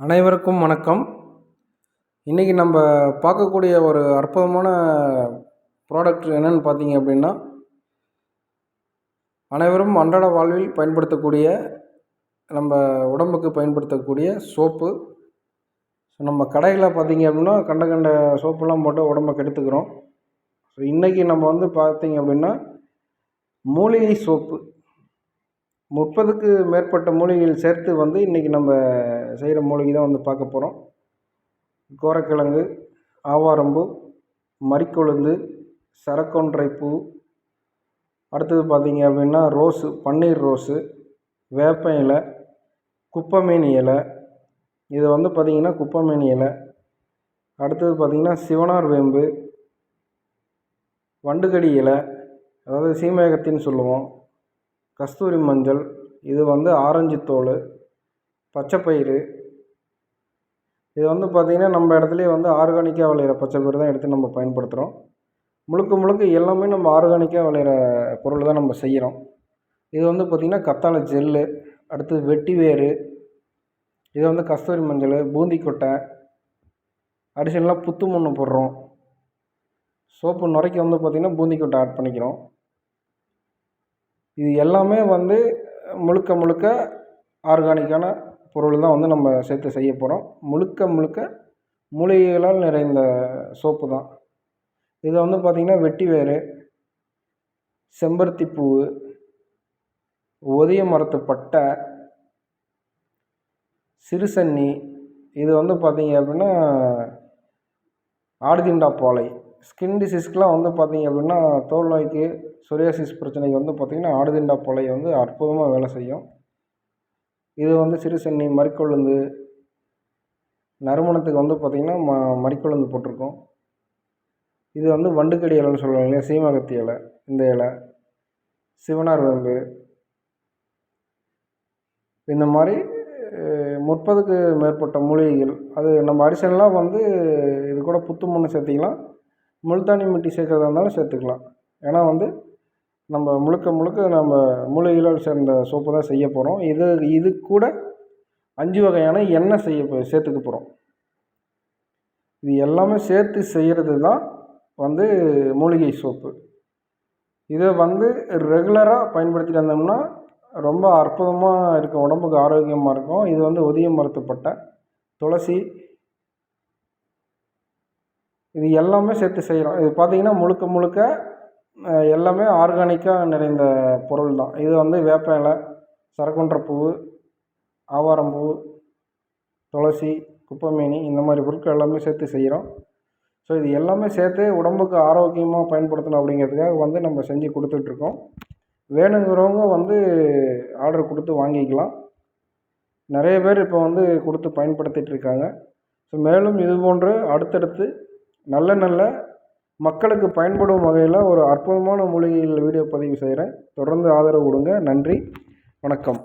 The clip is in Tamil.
அனைவருக்கும் வணக்கம். இன்றைக்கி நம்ம பார்க்கக்கூடிய ஒரு அற்புதமான ப்ராடக்ட் என்னென்னு பார்த்தீங்க அப்படின்னா அனைவரும் அன்றாட வாழ்வில் பயன்படுத்தக்கூடிய நம்ம உடம்புக்கு பயன்படுத்தக்கூடிய சோப்பு ஸோ நம்ம கடையில் பார்த்தீங்க அப்படின்னா கண்ட கண்ட சோப்புலாம் போட்டு உடம்ப கெடுத்துக்கிறோம். ஸோ இன்றைக்கி நம்ம வந்து பார்த்தீங்க அப்படின்னா மூலிகை சோப்பு முப்பதுக்கு மேற்பட்ட மூலிகைகள் சேர்த்து வந்து இன்றைக்கி நம்ம செய்கிற மூலிகை தான் வந்து பார்க்க போகிறோம் கோரக்கிழங்கு ஆவாரம்பூ மறிக்கொழுந்து சரக்கொன்றை பூ அடுத்தது பார்த்திங்க அப்படின்னா ரோஸு பன்னீர் ரோஸு வேப்ப இலை குப்பமேனி இலை. இது வந்து பார்த்திங்கன்னா குப்பமேனி இலை. அடுத்தது பார்த்திங்கன்னா சிவனார் வேம்பு வண்டுகடி இலை அதாவது சீமேகத்தின்னு சொல்லுவோம். கஸ்தூரி மஞ்சள் இது வந்து ஆரஞ்சு தோல். பச்சைப்பயிறு. இது வந்து பார்த்திங்கன்னா நம்ம இடத்துலையே வந்து ஆர்கானிக்காக விளையிற பச்சைப்பயிறு தான் எடுத்து நம்ம பயன்படுத்துகிறோம் முழுக்க முழுக்க எல்லாமே நம்ம ஆர்கானிக்காக விளையிற பொருள் தான் நம்ம செய்கிறோம் இது வந்து பார்த்திங்கன்னா கத்தாழை ஜெல்லு அடுத்தது வெட்டி வேறு இது வந்து கஸ்தூரி மஞ்சள் பூந்தி கொட்டை அடிஷனலாக புத்து மண்ணு போடுறோம். சோப்பு நுரைக்க வந்து பார்த்திங்கன்னா பூந்தி கொட்டை ஆட் பண்ணிக்கிறோம். இது எல்லாமே வந்து முழுக்க முழுக்க ஆர்கானிக்கான பொருள் தான் வந்து நம்ம சேர்த்து செய்ய போகிறோம் முழுக்க முழுக்க மூலிகைகளால் நிறைந்த சோப்பு தான். இதை வந்து பார்த்திங்கன்னா வெட்டிவேறு செம்பருத்தி பூ ஒதிய மரத்து பட்டை சிறுசன்னி இது வந்து பார்த்திங்க அப்படின்னா ஆடுதிண்டா பாலை. ஸ்கின் டிசீஸ்க்கெலாம் வந்து பார்த்திங்க அப்படின்னா தோல் நோய்க்கு சொரியாசிஸ் பிரச்சனைக்கு வந்து பார்த்திங்கன்னா ஆடுதிண்டா பாலை வந்து அற்புதமாக வேலை செய்யும். இது வந்து சிறுசன்னி மறிக்கொழுந்து நறுமணத்துக்கு வந்து பார்த்திங்கன்னா ம மறிக்கொழுந்து போட்டிருக்கோம். இது வந்து வண்டுக்கடி இலைன்னு சொல்லுவாங்க இல்லையா? சீமகத்தி இலை இந்த இலை சிவனார் வேம்பு இந்த மாதிரி முப்பதுக்கு மேற்பட்ட மூலிகைகள். அது நம்ம அரிசனெலாம் வந்து இது கூட புத்து மண்ணு சேர்த்திக்கலாம். முல்தானி மிட்டி சேர்க்குறதா இருந்தாலும் சேர்த்துக்கலாம். ஏன்னா வந்து நம்ம முழுக்க முழுக்க நம்ம மூலிகைகளால் சேர்ந்த சோப்பு தான் செய்ய போகிறோம் இது இது கூட அஞ்சு வகையான எண்ணெய் செய்ய சேர்த்துக்க போகிறோம் இது எல்லாமே சேர்த்து செய்கிறது தான் வந்து மூலிகை சோப்பு. இதை வந்து ரெகுலராக பயன்படுத்திட்டு வந்தோம்னா ரொம்ப அற்புதமாக இருக்கும். உடம்புக்கு ஆரோக்கியமாக இருக்கும். இது வந்து உதய மறுத்தப்பட்ட துளசி இது எல்லாமே சேர்த்து செய்கிறோம் இது பார்த்திங்கன்னா முழுக்க முழுக்க எல்லாமே ஆர்கானிக்காக நிறைந்த பொருள் தான் இது வந்து வேப்ப இலை சரக்குன்ற பூ ஆவாரம்பூ துளசி குப்பைமேனி இந்த மாதிரி பொருட்கள் எல்லாமே சேர்த்து செய்கிறோம் ஸோ இது எல்லாமே சேர்த்து உடம்புக்கு ஆரோக்கியமாக பயன்படுத்தணும் அப்படிங்கிறதுக்காக வந்து நம்ம செஞ்சு கொடுத்துட்ருக்கோம் வேணுங்கிறவங்க வந்து ஆர்டர் கொடுத்து வாங்கிக்கலாம். நிறைய பேர் இப்போ வந்து கொடுத்து பயன்படுத்திகிட்டு இருக்காங்க. ஸோ மேலும் இது போன்று அடுத்தடுத்து நல்ல நல்ல மக்களுக்கு பயன்படும் வகையில் ஒரு அற்புதமான மூலிகைகள் வீடியோ பதிவு செய்கிறேன் தொடர்ந்து ஆதரவு கொடுங்க. நன்றி. வணக்கம்.